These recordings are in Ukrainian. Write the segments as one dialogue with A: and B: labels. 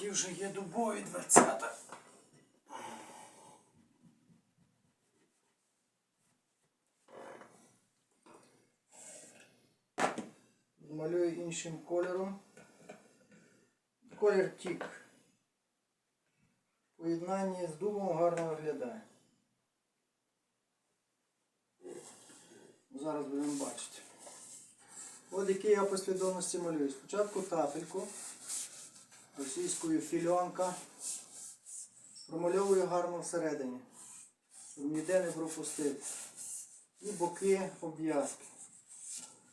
A: ті вже є дубові дверцята. Малюю іншим кольором. Колір тік. В поєднанні з дубом гарно виглядає. Зараз будемо бачити. От які я послідовності малюю. Спочатку тафельку російською фільонка. Промальовую гарно всередині, щоб ніде не пропустити. І боки обв'язки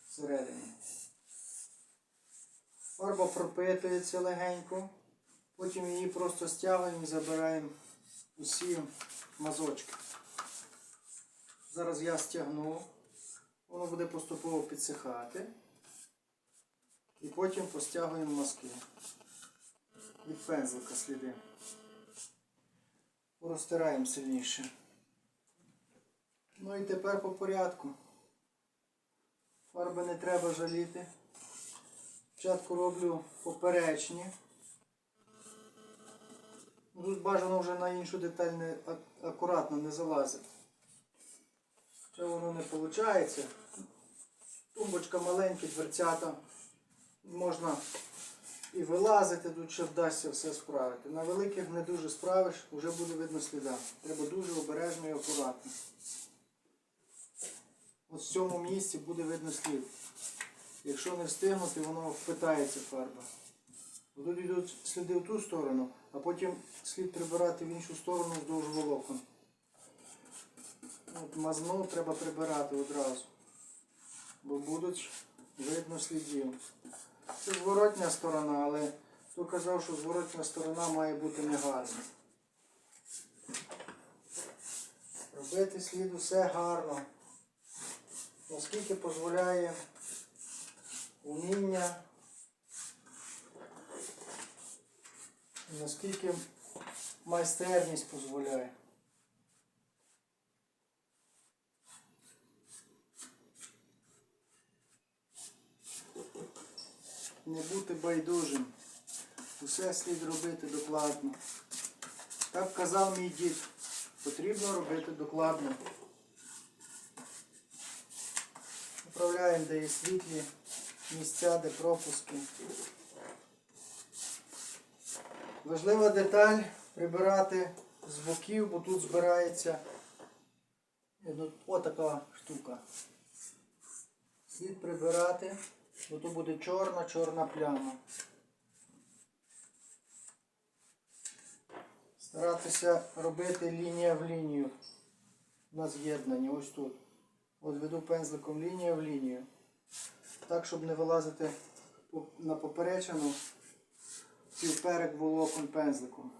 A: всередині. Фарба пропитується легенько, потім її просто стягуємо і забираємо усі мазочки. Зараз я стягну, воно буде поступово підсихати. І потім постягуємо мазки. Від пензлика сліди. Розтираємо сильніше. Ну і тепер по порядку. Фарби не треба жаліти. Спочатку роблю поперечні. Ну, Тут бажано вже на іншу деталь не, акуратно не залазити. Ще воно не виходить. Тумбочка маленькі, дверцята. Можна і вилазити, тут ще вдасться все справити. На великих не дуже справиш, вже буде видно сліда. Треба дуже обережно і акуратно. Ось в цьому місці буде видно слід. Якщо не встигнути, воно впитається фарба. Тут йдуть сліди в ту сторону, а потім слід прибирати в іншу сторону вздовж волокон. От мазну треба прибирати одразу, бо будуть видно слідів. Це зворотня сторона, але хто казав, що зворотня сторона має бути негарна. Робити слід усе гарно. Наскільки дозволяє уміння, наскільки майстерність дозволяє. Не бути байдужим. Усе слід робити докладно. Так казав мій дід. Потрібно робити докладно. Управляємо, де є світлі місця, де пропуски. Важлива деталь прибирати з боків, бо тут збирається отака штука. Слід прибирати, бо тут буде чорна, чорна пляма. Старатися робити лінія в лінію на з'єднанні, ось тут. От веду пензликом лінія в лінію. Так, щоб не вилазити на поперечину півперек волокон пензликом.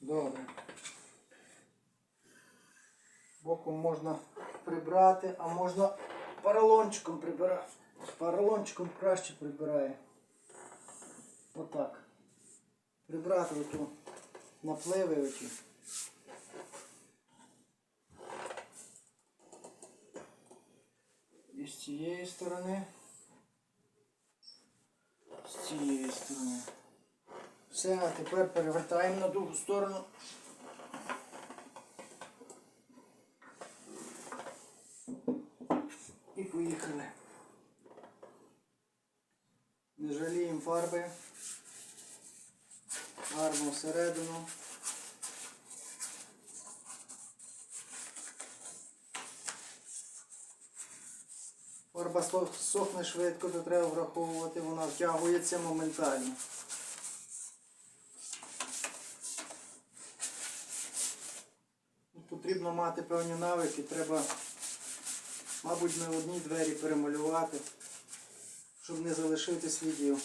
A: Добре. Боком можна прибрати, а можна поролончиком прибирати. Поролончиком краще прибирає. Отак. Прибрати оту напливи оті. І з цієї сторони. З цієї сторони. Все, а тепер перевертаємо на другу сторону. І поїхали. Не жаліємо фарби. Гарно всередину. Фарба сохне швидко, то треба враховувати, вона втягується моментально. Потрібно мати певні навики, треба, мабуть, не одні двері перемалювати, щоб не залишити слідів.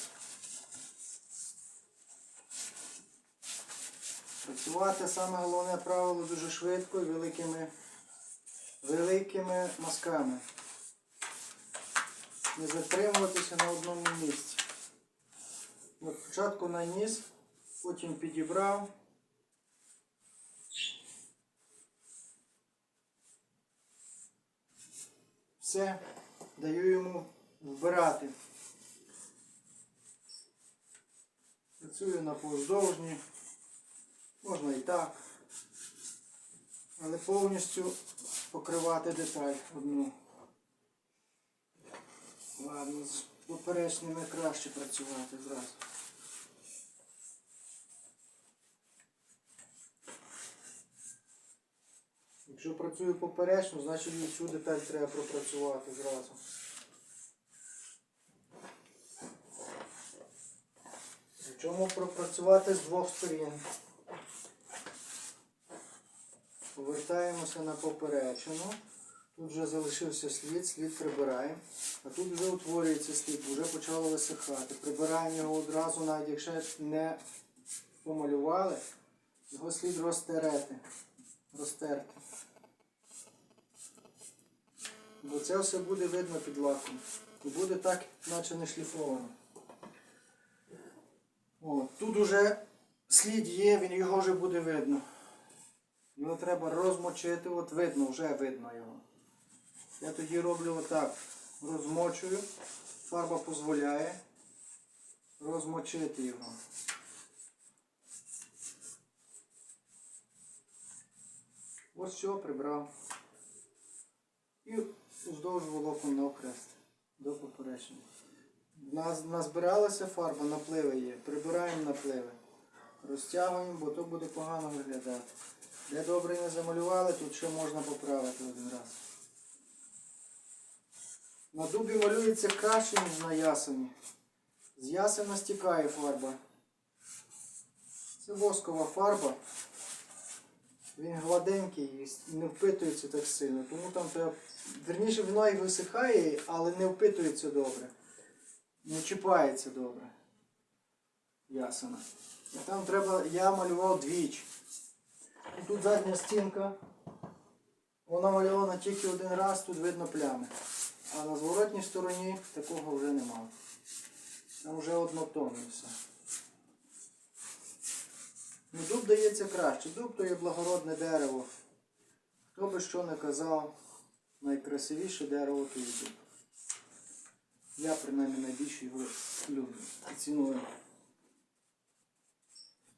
A: Працювати саме головне правило дуже швидко і великими, великими мазками. Не затримуватися на одному місці. Спочатку наніс, потім підібрав. Все, даю йому вбирати. Працюю на повздовжні. Можна і так. Але повністю покривати деталь одну. Ладно, з поперечними краще працювати зразу. Якщо працюю поперечно, значить і цю деталь треба пропрацювати зразу. Причому пропрацювати з двох сторін. Повертаємося на поперечину. Тут вже залишився слід, слід прибираємо. А тут вже утворюється слід, вже почало висихати. Прибираємо його одразу, навіть якщо не помалювали, його слід розтерети. Розтерти. Бо це все буде видно під лаком. І буде так, наче не шліфовано. О, тут уже слід є, він його вже буде видно. Його треба розмочити, от видно, вже видно його. Я тоді роблю отак. Розмочую, фарба дозволяє розмочити його. Ось все прибрав. І вздовж волокон на окрест до поперечення. Назбиралася фарба, напливи є. Прибираємо напливи. Розтягуємо, бо то буде погано виглядати. Де добре не замалювали, тут ще можна поправити один раз. На дубі малюється краще, ніж на ясені. З ясена стікає фарба. Це воскова фарба. Він гладенький і не впитується так сильно. Тому там треба. Верніше воно і висихає, але не впитується добре. Не чіпається добре. Ясена. А там треба, я малював двічі. Тут задня стінка. Вона мальована тільки один раз, тут видно плями. А на зворотній стороні такого вже немає. Там вже однотонно все. Ну, дуб дається краще. Дуб то є благородне дерево. Хто би що не казав, найкрасивіше дерево то є дуб. Я принаймні найбільше його люблю і ціную.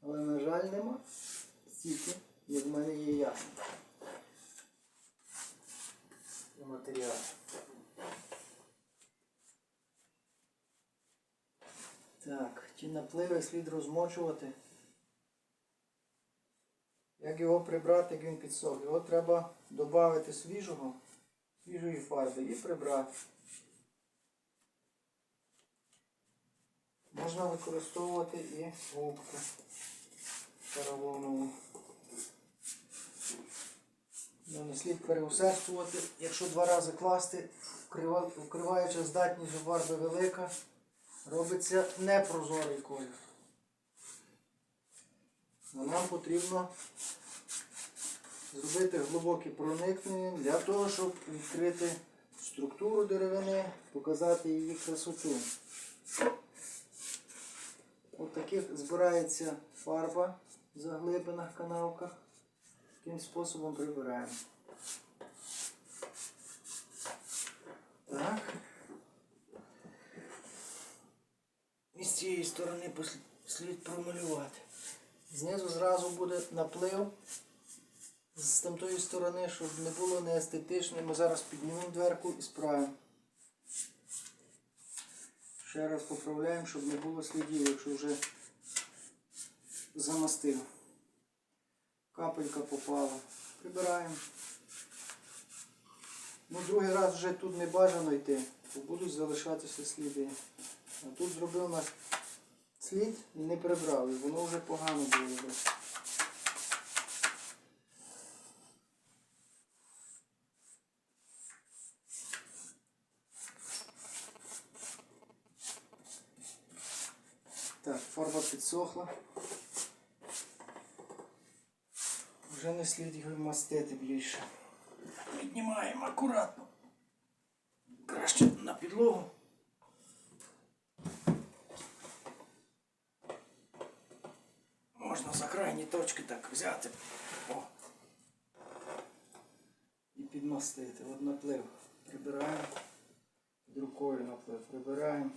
A: Але, на жаль, нема стільки, як в мене є ясно. І матеріал. Так, ті напливи слід розмочувати. Як його прибрати, як він підсох? Його треба додати свіжого, свіжої фарби і прибрати. Можна використовувати і губку. Ну, не слід переусердствувати. Якщо два рази класти, вкрива- вкриваюча здатність фарби велика, робиться непрозорий колір. А нам потрібно зробити глибоке проникнення для того, щоб відкрити структуру деревини, показати її красоту. От таких збирається фарба в заглибинах канавках. Таким способом прибираємо. Так. І з цієї сторони слід промалювати. Знизу зразу буде наплив з тамтої сторони, щоб не було неестетично. Ми зараз піднімемо дверку і справимо. Ще раз поправляємо, щоб не було слідів, якщо вже замастив. Капелька попала. Прибираємо. Ну, другий раз вже тут не бажано йти, бо будуть залишатися сліди. А тут зробив на слід і не прибрав, і воно вже погано було. Так, фарба підсохла. Вже не слід його мастити більше. Піднімаємо акуратно. Краще на підлогу. Можна за крайні точки так взяти. О. І підмастити. От наплив. Прибираємо. Під рукою наплив. Прибираємо.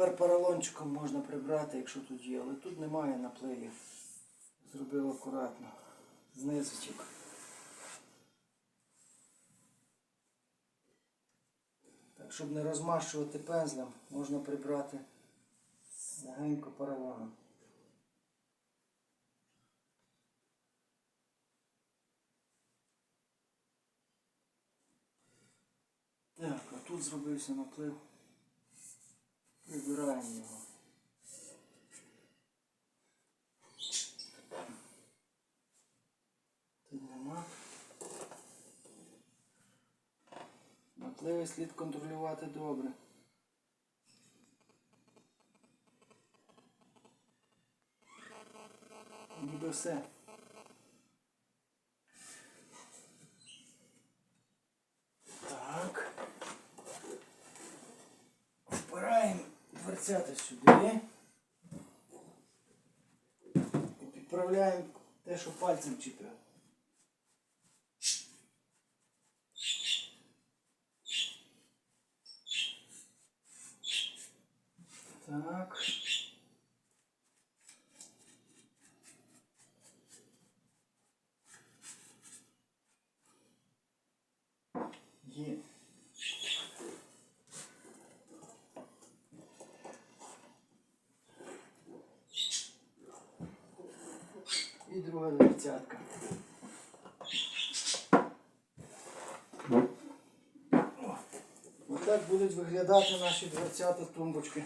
A: Тепер поролончиком можна прибрати, якщо тут є, але тут немає напливів. Зробив акуратно. Знизочок. Так, щоб не розмащувати пензлем, можна прибрати легенько поролоном. Так, а тут зробився наплив. Прибираємо його. Тут нема. Напливи слід контролювати добре. Ніби все. 20 сюди. Підправляємо те, що пальцем чіпляємо. Так. Є. дверцятка. О, Отак будуть виглядати наші дверцята тумбочки.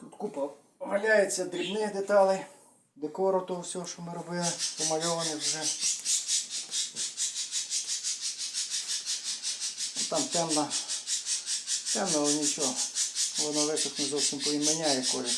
A: Тут купа валяється дрібних деталей, декору того всього, що ми робили, помальованих вже. Ну, Там темна, темного нічого. Воно висохне зовсім поміняє колір.